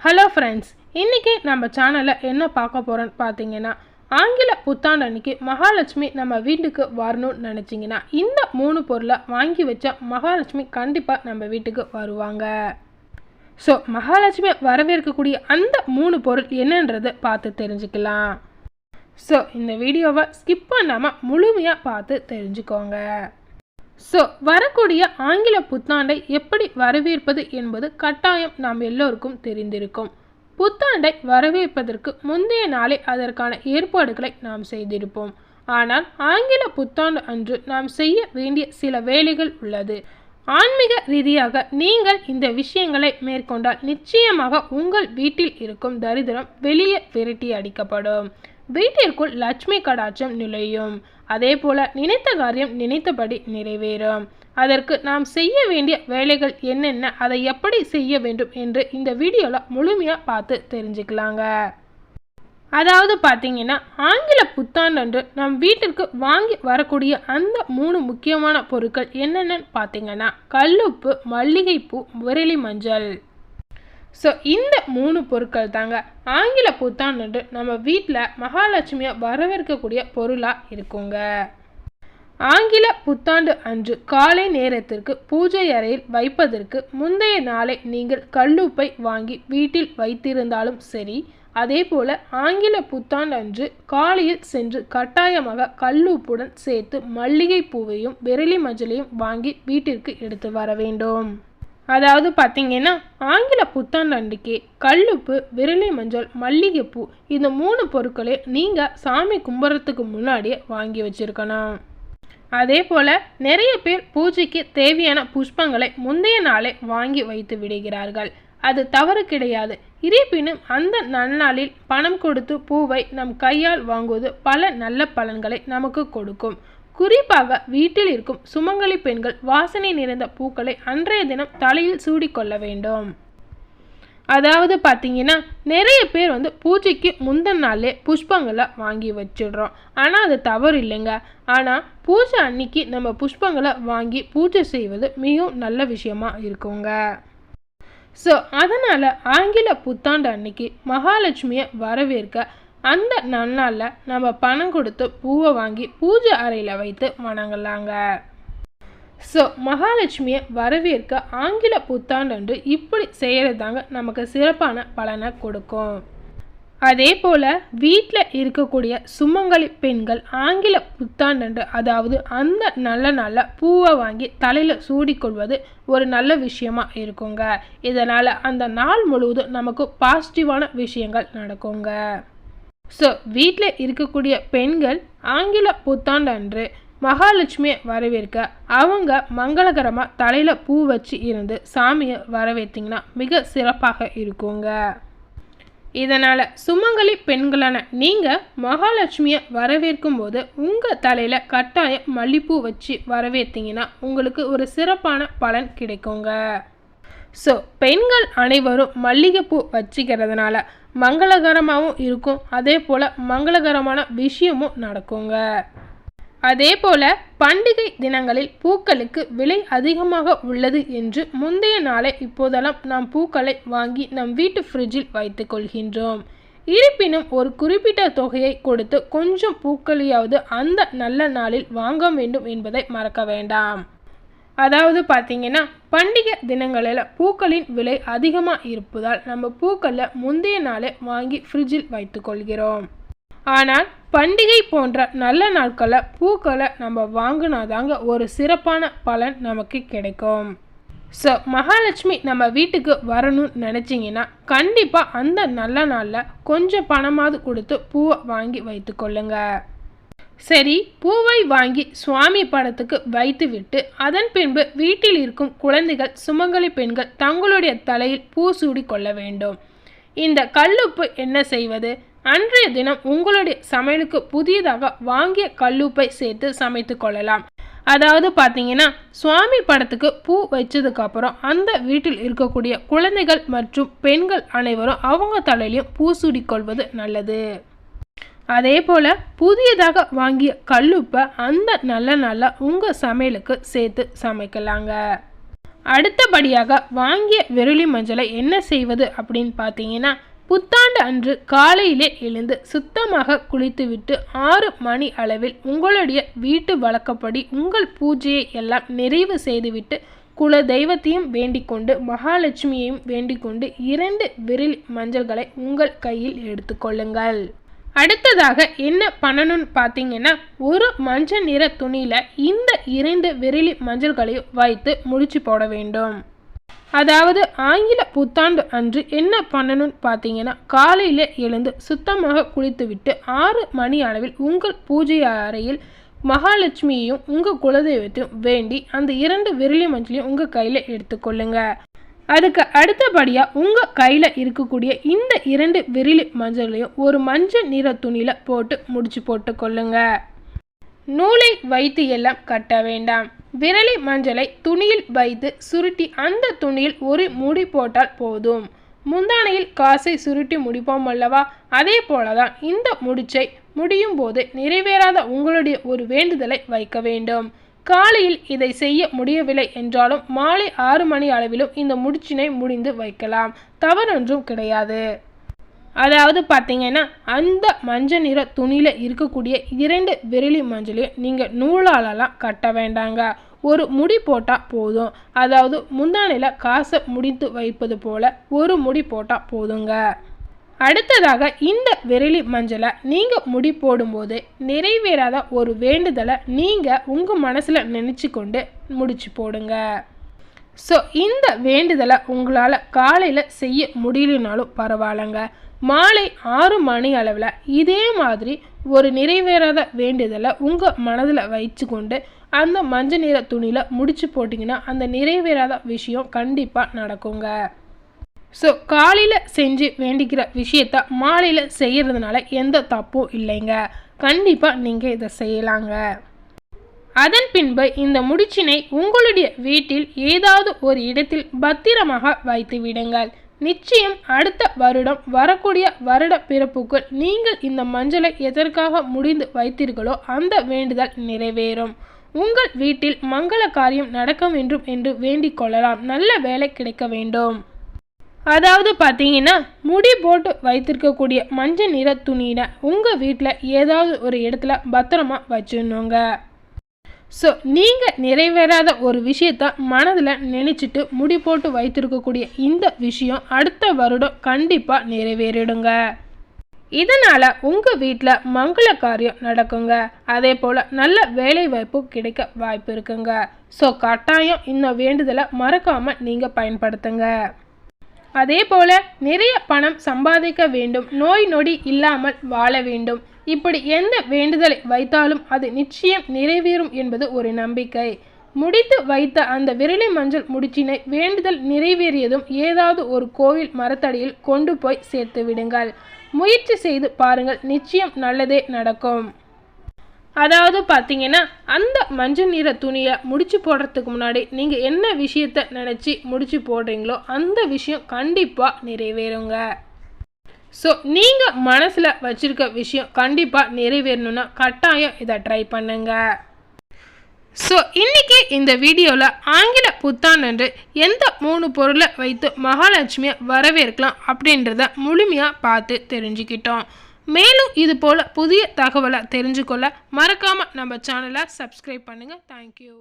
Hello friends இன்றைக்கி நம்ம சேனலில் என்ன பார்க்க போகிறோன்னு பார்த்தீங்கன்னா ஆங்கில புத்தாண்டு அன்னைக்கு மகாலட்சுமி நம்ம வீட்டுக்கு வரணும்னு நினச்சிங்கன்னா இந்த மூணு பொருளை வாங்கி வச்சா மகாலட்சுமி கண்டிப்பாக நம்ம வீட்டுக்கு வருவாங்க. ஸோ மகாலட்சுமி வரவேற்கக்கூடிய அந்த மூணு பொருள் என்னன்றதை பார்த்து தெரிஞ்சுக்கலாம். ஸோ இந்த வீடியோவை ஸ்கிப் பண்ணாமல் முழுமையாக பார்த்து தெரிஞ்சுக்கோங்க. ஸோ வரக்கூடிய ஆங்கில புத்தாண்டை எப்படி வரவேற்பது என்பது கட்டாயம் நாம் எல்லோருக்கும் தெரிந்திருக்கும். புத்தாண்டை வரவேற்பதற்கு முந்தைய நாளே அதற்கான ஏற்பாடுகளை நாம் செய்திருப்போம். ஆனால் ஆங்கில புத்தாண்டு அன்று நாம் செய்ய வேண்டிய சில வேலைகள் உள்ளது. ஆன்மீக ரீதியாக நீங்கள் இந்த விஷயங்களை மேற்கொண்டால் நிச்சயமாக உங்கள் வீட்டில் இருக்கும் தரித்திரம் வெளியே விரட்டி அடிக்கப்படும். வீட்டிற்குள் லட்சுமி கடாட்சம் நுழையும் அதே போல நினைத்த காரியம் நினைத்தபடி நிறைவேறும். அதற்கு நாம் செய்ய வேண்டிய வேலைகள் என்னென்ன அதை எப்படி செய்ய வேண்டும் என்று இந்த வீடியோவில் முழுமையாக பார்த்து தெரிஞ்சுக்கலாங்க. அதாவது பார்த்தீங்கன்னா ஆங்கில புத்தாண்டன்று நம் வீட்டிற்கு வாங்கி வரக்கூடிய அந்த மூணு முக்கியமான பொருட்கள் என்னென்னு பார்த்தீங்கன்னா கல்லுப்பு மல்லிகைப்பூ விரலி மஞ்சள். ஸோ இந்த மூணு பொருட்கள் தாங்க. ஆங்கில புத்தாண்டு நம்ம வீட்டில் மகாலட்சுமியை வரவேற்கக்கூடிய பொருளாக இருக்குங்க. ஆங்கில புத்தாண்டு அன்று காலை நேரத்திற்கு பூஜை அறையில் வைப்பதற்கு முந்தைய நாளை நீங்கள் கல்லுப்பை வாங்கி வீட்டில் வைத்திருந்தாலும் சரி அதே போல ஆங்கில புத்தாண்டு அன்று காலையில் சென்று கட்டாயமாக கல்லுப்புடன் சேர்த்து மல்லிகை பூவையும் விரலி மஞ்சளையும் வாங்கி வீட்டிற்கு எடுத்து வர வேண்டும். அதாவது பார்த்தீங்கன்னா ஆங்கில புத்தாண்டு கல்லுப்பு விரலி மஞ்சள் மல்லிகைப்பூ இந்த மூணு பொருட்களை நீங்கள் சாமி கும்பிட்றதுக்கு முன்னாடியே வாங்கி வச்சுருக்கணும். அதே போல் நிறைய பேர் பூஜைக்கு தேவையான புஷ்பங்களை முந்தைய நாளே வாங்கி வைத்து விடுகிறார்கள். அது தவறு கிடையாது. இருப்பினும் அந்த நன்னாளில் பணம் கொடுத்து பூவை நம் கையால் வாங்குவது பல நல்ல பலன்களை நமக்கு கொடுக்கும். குறிப்பாக வீட்டில் இருக்கும் சுமங்கலி பெண்கள் வாசனை நிறைந்த பூக்களை அன்றைய தினம் தலையில் சூடிக்கொள்ள வேண்டும். அதாவது பார்த்தீங்கன்னா நிறைய பேர் வந்து பூஜைக்கு முந்தின நாளே புஷ்பங்களை வாங்கி வச்சிடுறோம். ஆனால் அது தவறு இல்லைங்க. ஆனால் பூஜை அன்னைக்கு நம்ம புஷ்பங்களை வாங்கி பூஜை செய்வது மிகவும் நல்ல விஷயமா இருக்குங்க. ஸோ அதனால் ஆங்கில புத்தாண்டு அன்னைக்கு மகாலட்சுமியை வரவேற்க அந்த நன்னாளில் நம்ம பணம் கொடுத்து பூவை வாங்கி பூஜை அறையில் வைத்து வணங்கலாங்க. ஸோ மகாலட்சுமியை வரவேற்க ஆங்கில புத்தாண்டு இப்படி செய்கிறது தாங்க நமக்கு சிறப்பான பலனை கொடுக்கும். அதே போல் வீட்டில் இருக்கக்கூடிய சுமங்கலி பெண்கள் ஆங்கில புத்தாண்டு அதாவது அந்த நல்ல நல்ல பூவை வாங்கி தலையில் சூடிக்கொள்வது ஒரு நல்ல விஷயமா இருக்குங்க. இதனால் அந்த நாள் முழுவதும் நமக்கு பாசிட்டிவான விஷயங்கள் நடக்குங்க. ஸோ வீட்டில் இருக்கக்கூடிய பெண்கள் ஆங்கில புத்தாண்டு அன்று மகாலட்சுமியை வரவேற்க அவங்க மங்களகரமாக தலையில் பூ வச்சு இருந்து சாமியை வரவேற்றிங்கன்னா மிக சிறப்பாக இருக்குங்க. இதனால் சுமங்கலி பெண்களான நீங்கள் மகாலட்சுமியை வரவேற்கும் போது உங்கள் தலையில் கட்டாயம் மல்லிப்பூ வச்சு வரவேற்றிங்கன்னா உங்களுக்கு ஒரு சிறப்பான பலன் கிடைக்குங்க. ஸோ பெண்கள் அனைவரும் மல்லிகைப்பூ வச்சுக்கிறதுனால மங்களகரமாகவும் இருக்கும். அதே போல் மங்களகரமான விஷயமும் நடக்குங்க. அதே போல பண்டிகை தினங்களில் பூக்களுக்கு விலை அதிகமாக உள்ளது என்று முந்தைய நாளே இப்போதெல்லாம் நாம் பூக்களை வாங்கி நம் வீட்டு ஃப்ரிட்ஜில் வைத்து கொள்கின்றோம். இருப்பினும் ஒரு குறிப்பிட்ட தொகையை கொடுத்து கொஞ்சம் பூக்களையாவது அந்த நல்ல நாளில் வாங்க வேண்டும் என்பதை மறக்க வேண்டாம். அதாவது பார்த்தீங்கன்னா பண்டிகை தினங்களில் பூக்களின் விலை அதிகமாக இருப்பதால் நம்ம பூக்களை முந்தைய நாளே வாங்கி ஃப்ரிட்ஜில் வைத்துக்கொள்கிறோம் ஆனால் பண்டிகை போன்ற நல்ல நாட்களில் பூக்களை நம்ம வாங்கினாதாங்க ஒரு சிறப்பான பலன் நமக்கு கிடைக்கும். ஸோ மகாலட்சுமி நம்ம வீட்டுக்கு வரணும்னு நினச்சிங்கன்னா கண்டிப்பாக அந்த நல்ல நாளில் கொஞ்சம் பணமாவது கொடுத்து பூவை வாங்கி வைத்துக்கொள்ளுங்கள் சரி பூவை வாங்கி சுவாமி படத்துக்கு வைத்துவிட்டு அதன் பின்பு வீட்டில் இருக்கும் குழந்தைகள் சுமங்கலி பெண்கள் தங்களுடைய தலையில் பூ சூடி கொள்ள வேண்டும். இந்த கல்லுப்பு என்ன செய்வது? அன்றைய தினம் உங்களுடைய சமையலுக்கு புதியதாக வாங்கிய கல்லுப்பை சேர்த்து சமைத்து கொள்ளலாம். அதாவது பார்த்தீங்கன்னா சுவாமி படத்துக்கு பூ வச்சதுக்கப்புறம் அந்த வீட்டில் இருக்கக்கூடிய குழந்தைகள் மற்றும் பெண்கள் அனைவரும் அவங்க தலையிலையும் பூ சூடிக்கொள்வது நல்லது. அதே போல் புதியதாக வாங்கிய கல்லுப்பை அந்த நல்ல நாளில் உங்கள் சமையலுக்கு சேர்த்து சமைக்கலாங்க. அடுத்தபடியாக வாங்கிய விரலி மஞ்சளை என்ன செய்வது அப்படின்னு பார்த்தீங்கன்னா புத்தாண்டு அன்று காலையிலே எழுந்து சுத்தமாக குளித்துவிட்டு ஆறு மணி அளவில் உங்களுடைய வீட்டு வழக்கப்படி உங்கள் பூஜையை எல்லாம் நிறைவு செய்துவிட்டு குல தெய்வத்தையும் வேண்டிக்கொண்டு மகாலட்சுமியையும் வேண்டிக்கொண்டு இரண்டு விரில் மஞ்சள்களை உங்கள் கையில் எடுத்துக்கொள்ளுங்கள். அடுத்ததாக என்ன பண்ணணும்னு பார்த்தீங்கன்னா ஒரு மஞ்சள் நிற துணியில் இந்த இரண்டு விரலி மஞ்சள்களையும் வைத்து முடிச்சு போட வேண்டும். அதாவது ஆங்கில புத்தாண்டு அன்று என்ன பண்ணணும்னு பார்த்தீங்கன்னா காலையில் எழுந்து சுத்தமாக குளித்துவிட்டு ஆறு மணி அளவில் உங்கள் பூஜை அறையில் மகாலட்சுமியையும் உங்கள் குலதெய்வத்தையும் வேண்டி அந்த இரண்டு விரலி மஞ்சளையும் உங்கள் கையில் எடுத்துக்கொள்ளுங்க. அதுக்கு அடுத்தபடியாக உங்கள் கையில் இருக்கக்கூடிய இந்த இரண்டு விரலி மஞ்சளையும் ஒரு மஞ்சள் நிற துணியில் போட்டு முடிச்சு போட்டு கொள்ளுங்க. நூலை வைத்து எல்லாம் கட்ட வேண்டாம். விரலி மஞ்சளை துணியில் வைத்து சுருட்டி அந்த துணியில் ஒரு முடி போட்டால் போதும். முந்தானையில் காசை சுருட்டி முடிப்போம் அல்லவா? அதே போலதான் இந்த முடிச்சை முடியும் போது நிறைவேறாத உங்களுடைய ஒரு வேண்டுதலை வைக்க வேண்டும். காலையில் இதை செய்ய முடியவில்லை என்றாலும் மாலை ஆறு மணி அளவிலும் இந்த முடிச்சினை முடிந்து வைக்கலாம். தவறொன்றும் கிடையாது. அதாவது பார்த்தீங்கன்னா அந்த மஞ்சள் நிற துணியில் இருக்கக்கூடிய இரண்டு விரலி மஞ்சளையும் நீங்கள் நூலாலலாம் கட்ட வேண்டாங்க. ஒரு முடி போட்டால் போதும். அதாவது முந்தானையில் காசை முடித்து வைப்பது போல் ஒரு முடி போட்டால் போதுங்க. அடுத்ததாக இந்த விரலி மஞ்சளை நீங்கள் முடி போடும்போது நிறைவேறாத ஒரு வேண்டுதலை நீங்கள் உங்கள் மனசில் நினச்சி கொண்டு முடிச்சு போடுங்க. ஸோ இந்த வேண்டுதலை உங்களால் காலையில் செய்ய முடியலனாலும் பரவாயில்லைங்க. மாலை ஆறு மணி அளவில் இதே மாதிரி ஒரு நிறைவேறாத வேண்டுதலை உங்கள் மனதில் வைத்து கொண்டு அந்த மஞ்சள் நிற துணியில் முடிச்சு போட்டிங்கன்னா அந்த நிறைவேறாத விஷயம் கண்டிப்பாக நடக்குங்க. ஸோ காலையில் செஞ்சு வேண்டிக்கிற விஷயத்த மாலையில் செய்கிறதுனால எந்த தப்பும் இல்லைங்க. கண்டிப்பாக நீங்கள் இதை செய்யலாங்க. அதன் பின்பு இந்த முடிச்சினை உங்களுடைய வீட்டில் ஏதாவது ஒரு இடத்தில் பத்திரமாக வைத்து விடுங்கள். நிச்சயம் அடுத்த வருடம் வரக்கூடிய வருட பிறப்புக்குள் நீங்கள் இந்த மஞ்சளை எதற்காக முடிந்து வைத்தீர்களோ அந்த வேண்டுதல் நிறைவேறும். உங்கள் வீட்டில் மங்கள காரியம் நடக்க வேண்டும் என்று வேண்டிக் கொள்ளலாம். நல்ல வேலை கிடைக்க வேண்டும். அதாவது பார்த்தீங்கன்னா முடி போட்டு வைத்திருக்கக்கூடிய மஞ்சள் நிற துணியை உங்கள் வீட்டில் ஏதாவது ஒரு இடத்துல பத்திரமா வச்சுருந்தோங்க ஸோ நீங்கள் நிறைவேறாத ஒரு விஷயத்த மனதில் நினச்சிட்டு முடி போட்டு வைத்திருக்கக்கூடிய இந்த விஷயம் அடுத்த வருடம் கண்டிப்பாக நிறைவேறிடுங்க. இதனால் உங்கள் வீட்டில் மங்கள காரியம் நடக்குங்க. அதே போல் நல்ல வேலை வாய்ப்பு கிடைக்க வாய்ப்பு இருக்குங்க. ஸோ கட்டாயம் இந்த வேண்டுதலை மறக்காமல் நீங்கள் பயன்படுத்துங்க. அதே போல நிறைய பணம் சம்பாதிக்க வேண்டும். நோய் நொடி இல்லாமல் வாழ வேண்டும். இப்படி எந்த வேண்டுதலை வைத்தாலும் அது நிச்சயம் நிறைவேறும் என்பது ஒரு நம்பிக்கை. முடித்து வைத்த அந்த விரலி மஞ்சள் முடிச்சினை வேண்டுதல் நிறைவேறியதும் ஏதாவது ஒரு கோவில் மரத்தடியில் கொண்டு போய் சேர்த்து விடுங்கள். முயற்சி செய்து பாருங்கள் நிச்சயம் நல்லதே நடக்கும். அதாவது பார்த்தீங்கன்னா அந்த மஞ்சள் நிற துணியை முடிச்சு போடுறதுக்கு முன்னாடி நீங்கள் என்ன விஷயத்த நினச்சி முடிச்சு போடுறீங்களோ அந்த விஷயம் கண்டிப்பாக நிறைவேறுங்க. ஸோ நீங்கள் மனசில் வச்சுருக்க விஷயம் கண்டிப்பாக நிறைவேறணுன்னா கட்டாயம் இதை ட்ரை பண்ணுங்கள் ஸோ இன்றைக்கி இந்த வீடியோவில் ஆங்கில புத்தாண்டு எந்த மூணு பொருளை வைத்து மகாலட்சுமியை வரவேற்கலாம் அப்படின்றத முழுமையாக பார்த்து தெரிஞ்சுக்கிட்டோம். மேலும் இது போல் புதிய தகவலை தெரிஞ்சுக்கொள்ள மறக்காமல் நம்ம சேனலை சப்ஸ்கிரைப் பண்ணுங்கள் தேங்க்யூ